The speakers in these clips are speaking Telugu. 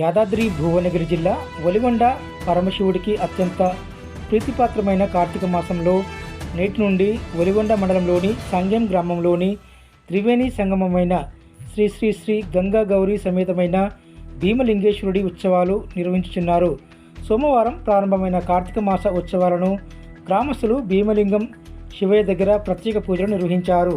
యాదాద్రి భువనగిరి జిల్లా ఒలిగొండ పరమశివుడికి అత్యంత ప్రీతిపాత్రమైన కార్తీక మాసంలో నేటి నుండి ఒలిగొండ మండలంలోని సంగెం గ్రామంలోని త్రివేణి సంగమమైన శ్రీ శ్రీ శ్రీ గంగా గౌరీ సమేతమైన భీమలింగేశ్వరుడి ఉత్సవాలు నిర్వహించుచున్నారు. సోమవారం ప్రారంభమైన కార్తీక మాస ఉత్సవాలను గ్రామస్తులు భీమలింగం శివయ్య దగ్గర ప్రత్యేక పూజలు నిర్వహించారు.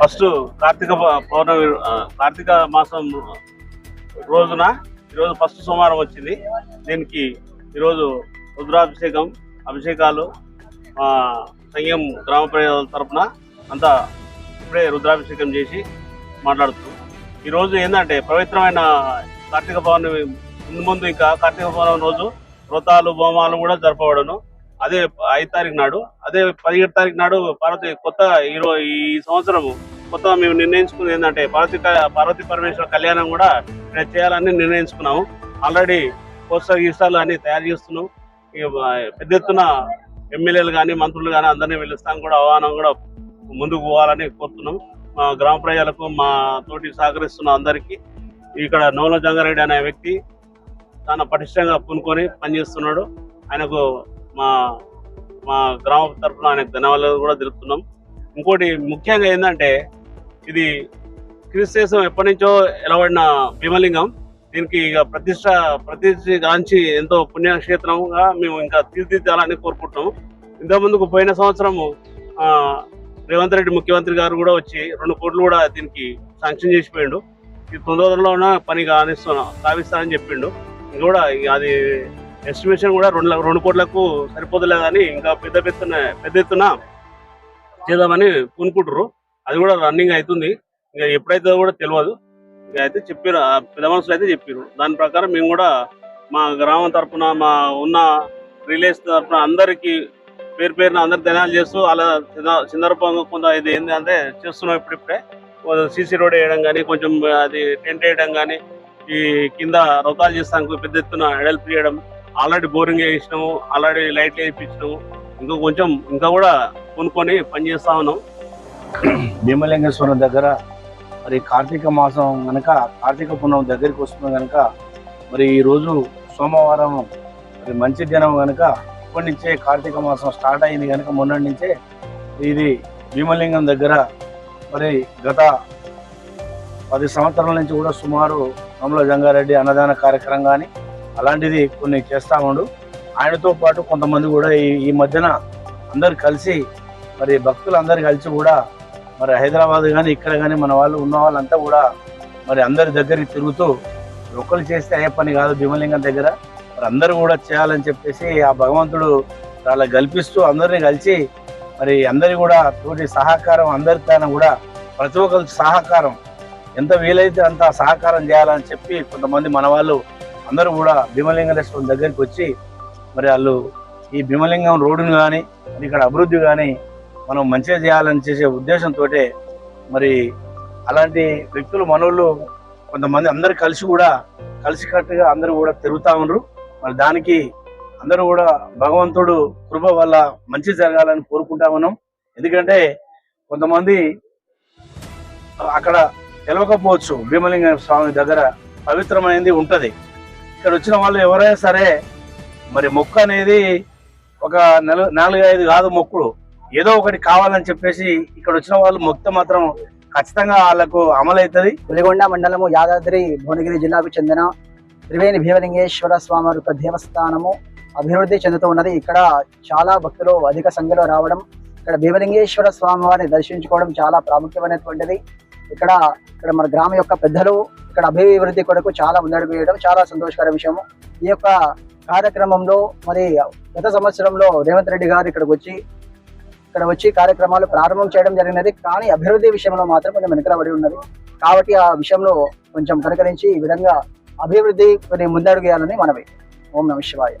ఫస్ట్ కార్తీక పౌర్ణమి కార్తీక మాసం రోజున ఈరోజు ఫస్ట్ సోమవారం వచ్చింది. దీనికి ఈరోజు రుద్రాభిషేకం అభిషేకాలు సంయం సంఘం గ్రామ ప్రజల తరపున అంతా ఇప్పుడే రుద్రాభిషేకం చేసి మాట్లాడుతూ ఈరోజు ఏంటంటే పవిత్రమైన కార్తీక పౌర్ణమి ముందు ముందు ఇంకా కార్తీక పౌర్ణమి రోజు వ్రతాలు హోమాలు కూడా జరపబడను. అదే ఐదు తారీఖు నాడు అదే పదిహేడు తారీఖు నాడు పార్వతి కొత్త ఈరో ఈ సంవత్సరం కొత్తగా మేము నిర్ణయించుకుంది ఏంటంటే పార్వతి పార్వతి పరమేశ్వర కళ్యాణం కూడా మేము చేయాలని నిర్ణయించుకున్నాము. ఆల్రెడీ పోస్టర్ గీస్టాలు అన్ని తయారు చేస్తున్నాం. పెద్ద ఎత్తున ఎమ్మెల్యేలు కానీ మంత్రులు కానీ అందరినీ పిలుస్తాం కూడా ఆహ్వానం కూడా ముందుకు పోవాలని కోరుతున్నాం. మా గ్రామ ప్రజలకు మా తోటి సహకరిస్తున్న అందరికీ ఇక్కడ నోల జంగారెడ్డి అనే వ్యక్తి చాలా పటిష్టంగా పూనుకొని పనిచేస్తున్నాడు. ఆయనకు మా మా గ్రామ తరఫున ఆయన ధన్యవాదాలు కూడా తెలుపుతున్నాం. ఇంకోటి ముఖ్యంగా ఏంటంటే ఇది క్రీస్తేశం ఎప్పటి నుంచో ఎలవడిన భీమలింగం. దీనికి ఇక ప్రతిష్ట ప్రతిష్ఠ గాంచి ఎంతో పుణ్యక్షేత్రంగా మేము ఇంకా తీర్చిదిద్దాలని కోరుకుంటున్నాము. ఇంతకుముందుకు పోయిన సంవత్సరము రేవంత్ రెడ్డి ముఖ్యమంత్రి గారు కూడా వచ్చి రెండు కోట్లు కూడా దీనికి శాంక్షన్ చేసిపోయిండు. ఈ తొందరలోన పని కానిస్తున్నా కావిస్తానని చెప్పిండు. ఇది కూడా ఇక అది ఎస్టిమేషన్ కూడా రెండు రెండు కోట్లకు సరిపోతలేదని ఇంకా పెద్ద పెద్ద పెద్ద ఎత్తున చేద్దామని పూనుకుంటారు అది కూడా రన్నింగ్ అవుతుంది. ఇంకా ఎప్పుడైతే కూడా తెలియదు ఇక అయితే చెప్పారు ఆ పెద్ద మనుషులు అయితే చెప్పారు దాని ప్రకారం మేము కూడా మా గ్రామం తరఫున మా ఉన్న రిలేస్ తరపున అందరికి పేరు పేరున అందరు ధనాలు చేస్తూ అలా సందర్భంగా కొంత ఇది ఏంటంటే చేస్తున్నాం ఇప్పుడిప్పుడే. సీసీ రోడ్ వేయడం కానీ కొంచెం అది టెంట్ వేయడం కానీ ఈ కింద రొతాలు చేస్తానికి పెద్ద ఎత్తున హెల్ప్ చేయడం ఆల్రెడీ బోరింగ్ వేసినాము ఆల్రెడీ లైట్లు వేయించినాము. ఇంకా కొంచెం ఇంకా కూడా కొనుక్కొని పని చేస్తా ఉన్నాం. భీమలింగేశ్వరం దగ్గర మరి కార్తీక మాసం కనుక కార్తీక పుణ్యం దగ్గరికి వస్తుంది కనుక మరి ఈరోజు సోమవారం మరి మంచి దినం కనుక ఇప్పటి నుంచే కార్తీక మాసం స్టార్ట్ అయింది కనుక మొన్నటి నుంచే ఇది భీమలింగం దగ్గర మరి గత పది సంవత్సరాల నుంచి కూడా సుమారు నమ్మల జంగారెడ్డి అన్నదాన కార్యక్రమం కానీ అలాంటిది కొన్ని చేస్తా ఉండు ఆయనతో పాటు కొంతమంది కూడా ఈ ఈ మధ్యన అందరు కలిసి మరి భక్తులు అందరు కలిసి కూడా మరి హైదరాబాద్ కానీ ఇక్కడ కానీ మన వాళ్ళు ఉన్న వాళ్ళంతా కూడా మరి అందరి దగ్గరికి తిరుగుతూ ఒకరు చేస్తే అయ్యే పని కాదు భీమలింగం దగ్గర మరి అందరూ కూడా చేయాలని చెప్పేసి ఆ భగవంతుడు చాలా కల్పిస్తూ అందరిని కలిసి మరి అందరి కూడా తోటి సహకారం అందరికైనా కూడా ప్రతి ఒక్కరి సహకారం ఎంత వీలైతే అంత సహకారం చేయాలని చెప్పి కొంతమంది మన వాళ్ళు అందరూ కూడా భీమలింగేశ్వరం దగ్గరికి వచ్చి మరి వాళ్ళు ఈ భీమలింగం రోడ్డును కానీ ఇక్కడ అభివృద్ధి కానీ మనం మంచిగా చేయాలని చేసే ఉద్దేశంతో మరి అలాంటి వ్యక్తులు మనోళ్ళు కొంతమంది అందరు కలిసి కూడా కలిసికట్టుగా అందరూ కూడా తిరుగుతూ ఉన్నారు మరి దానికి అందరూ కూడా భగవంతుడు కృప వల్ల మంచి జరగాలని కోరుకుంటా ఉన్నాం. ఎందుకంటే కొంతమంది అక్కడ తెలవకపోవచ్చు భీమలింగ స్వామి దగ్గర పవిత్రమైనది ఉంటుంది. ఇక్కడ వచ్చిన వాళ్ళు ఎవరైనా సరే మరి మొక్క అనేది ఒక నెల ఐదు కాదు మొక్కుడు ఏదో ఒకటి కావాలని చెప్పేసి ఇక్కడ వచ్చిన వాళ్ళు మొక్క మాత్రం ఖచ్చితంగా వాళ్ళకు అమలవుతుంది. వెలిగొండ మండలము యాదాద్రి భువనగిరి జిల్లాకు చెందిన త్రివేణి భీమలింగేశ్వర స్వామి వారి యొక్క దేవస్థానము అభివృద్ధి చెందుతూ ఉన్నది. ఇక్కడ చాలా భక్తులు అధిక సంఖ్యలో రావడం ఇక్కడ భీమలింగేశ్వర స్వామి వారిని దర్శించుకోవడం చాలా ప్రాముఖ్యమైనటువంటిది. ఇక్కడ ఇక్కడ మన గ్రామం యొక్క పెద్దలు ఇక్కడ అభివృద్ధి కొరకు చాలా ముందడుగు వేయడం చాలా సంతోషకర విషయము. ఈ యొక్క కార్యక్రమంలో మరి గత సంవత్సరంలో రేవంత్ రెడ్డి గారు ఇక్కడికి వచ్చి ఇక్కడ వచ్చి కార్యక్రమాలు ప్రారంభం చేయడం జరిగినది. కానీ అభివృద్ధి విషయంలో మాత్రం కొంచెం వెనుకబడి ఉన్నది. కాబట్టి ఆ విషయంలో కొంచెం కనుకరించి ఈ విధంగా అభివృద్ధి కొన్ని ముందడుగు వేయాలని మనవి. ఓం నమ శివాయ.